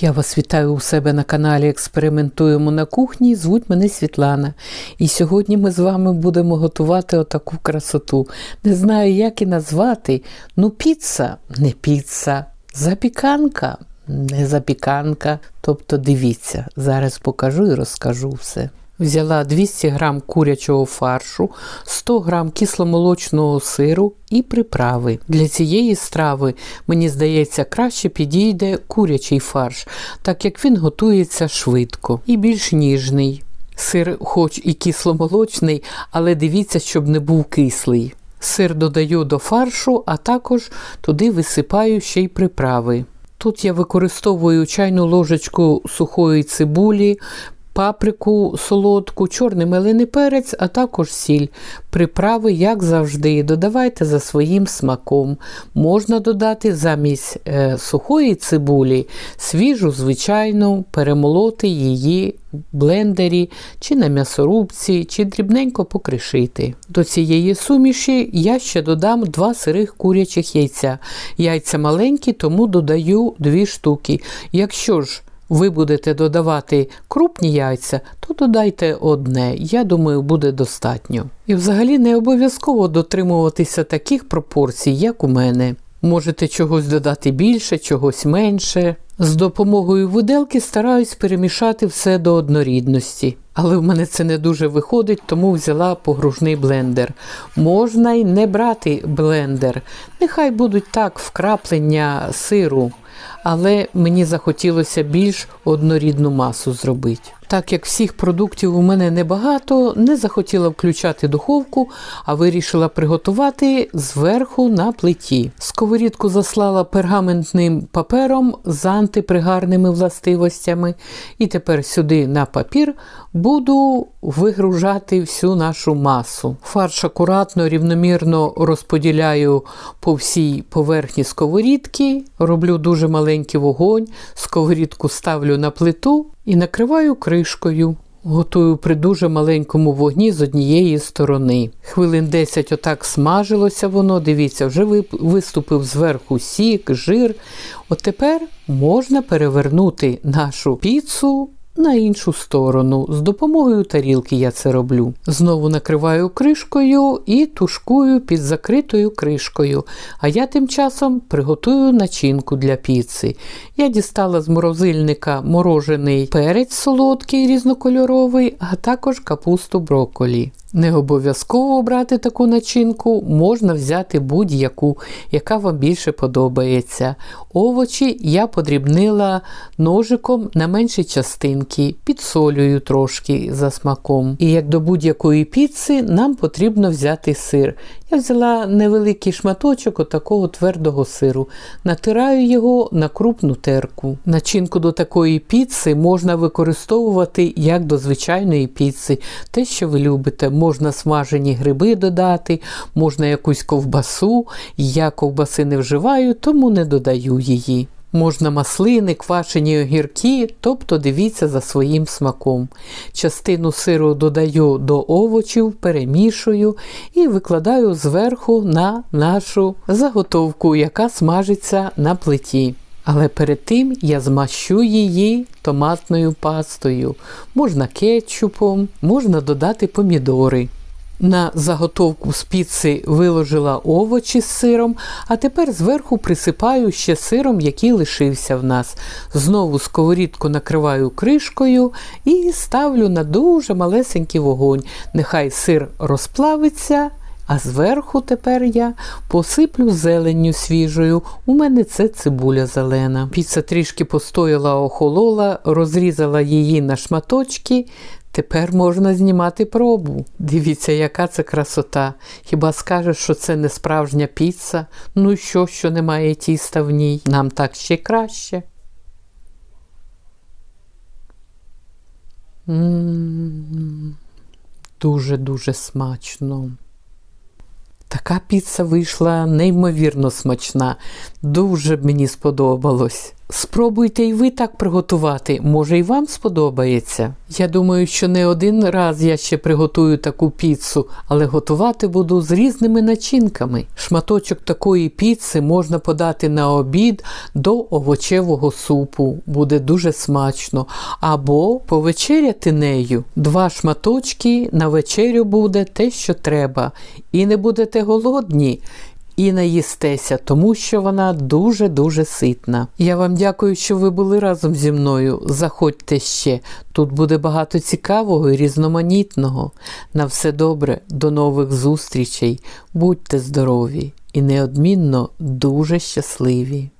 Я вас вітаю у себе на каналі Експериментуємо на кухні. Звуть мене Світлана. І сьогодні ми з вами будемо готувати отаку красоту. Не знаю, як і назвати. Ну, піца, не піца, запіканка, не запіканка. Тобто, дивіться, зараз покажу і розкажу все. Взяла 200 г курячого фаршу, 100 г кисломолочного сиру і приправи. Для цієї страви, мені здається, краще підійде курячий фарш, так як він готується швидко і більш ніжний. Сир, хоч і кисломолочний, але дивіться, щоб не був кислий. Сир додаю до фаршу, а також туди висипаю ще й приправи. Тут я використовую чайну ложечку сухої цибулі, паприку солодку, чорний мелений перець, а також сіль. Приправи, як завжди, додавайте за своїм смаком. Можна додати замість е, сухої цибулі свіжу, звичайну, перемолоти її в блендері чи на м'ясорубці, чи дрібненько покришити. До цієї суміші я ще додам два сирих курячих яйця. Яйця маленькі, тому додаю дві штуки. Якщо ж ви будете додавати крупні яйця, то додайте одне. Я думаю, буде достатньо. І взагалі не обов'язково дотримуватися таких пропорцій, як у мене. Можете чогось додати більше, чогось менше. З допомогою виделки стараюсь перемішати все до однорідності. Але в мене це не дуже виходить, тому взяла погружний блендер. Можна й не брати блендер. Нехай будуть так вкраплення сиру але мені захотілося більш однорідну масу зробити. Так як всіх продуктів у мене небагато, не захотіла включати духовку, а вирішила приготувати зверху на плиті. Сковорідку заслала пергаментним папером з антипригарними властивостями, і тепер сюди на папір буду вигружати всю нашу масу. Фарш акуратно, рівномірно розподіляю по всій поверхні сковорідки, роблю дуже маленький вогонь, сковорідку ставлю на плиту і накриваю кришкою. Готую при дуже маленькому вогні з однієї сторони. Хвилин 10 отак смажилося воно, дивіться, вже виступив зверху сік, жир. От тепер можна перевернути нашу піцу на іншу сторону. З допомогою тарілки я це роблю. Знову накриваю кришкою і тушкую під закритою кришкою. А я тим часом приготую начинку для піци. Я дістала з морозильника морожений перець солодкий різнокольоровий, а також капусту брокколі. Не обов'язково брати таку начинку, можна взяти будь-яку, яка вам більше подобається. Овочі я подрібнила ножиком на менші частинки, підсолюю трошки за смаком. І як до будь-якої піци, нам потрібно взяти сир. Я взяла невеликий шматочок отакого твердого сиру, натираю його на крупну терку. Начинку до такої піци можна використовувати як до звичайної піци, те, що ви любите. Можна смажені гриби додати, можна якусь ковбасу. Я ковбаси не вживаю, тому не додаю її. Можна маслини, квашені огірки, тобто дивіться за своїм смаком. Частину сиру додаю до овочів, перемішую і викладаю зверху на нашу заготовку, яка смажиться на плиті. Але перед тим я змащу її томатною пастою, можна кетчупом, можна додати помідори. На заготовку з виложила овочі з сиром, а тепер зверху присипаю ще сиром, який лишився в нас. Знову сковорідку накриваю кришкою і ставлю на дуже малесенький вогонь. Нехай сир розплавиться. А зверху тепер я посиплю зеленню свіжою. У мене це цибуля зелена. Піца трішки постояла, охолола, розрізала її на шматочки. Тепер можна знімати пробу. Дивіться, яка це красота. Хіба скажеш, що це не справжня піца? Ну що, що немає тіста в ній? Нам так ще краще. Дуже-дуже смачно. Така піца вийшла неймовірно смачна. Дуже б мені сподобалось. Спробуйте і ви так приготувати, може і вам сподобається. Я думаю, що не один раз я ще приготую таку піцу, але готувати буду з різними начинками. Шматочок такої піци можна подати на обід до овочевого супу, буде дуже смачно. Або повечеряти нею. Два шматочки на вечерю буде те, що треба. І не будете голодні і наїстеся, тому що вона дуже-дуже ситна. Я вам дякую, що ви були разом зі мною. Заходьте ще. Тут буде багато цікавого і різноманітного. На все добре, до нових зустрічей. Будьте здорові і неодмінно дуже щасливі.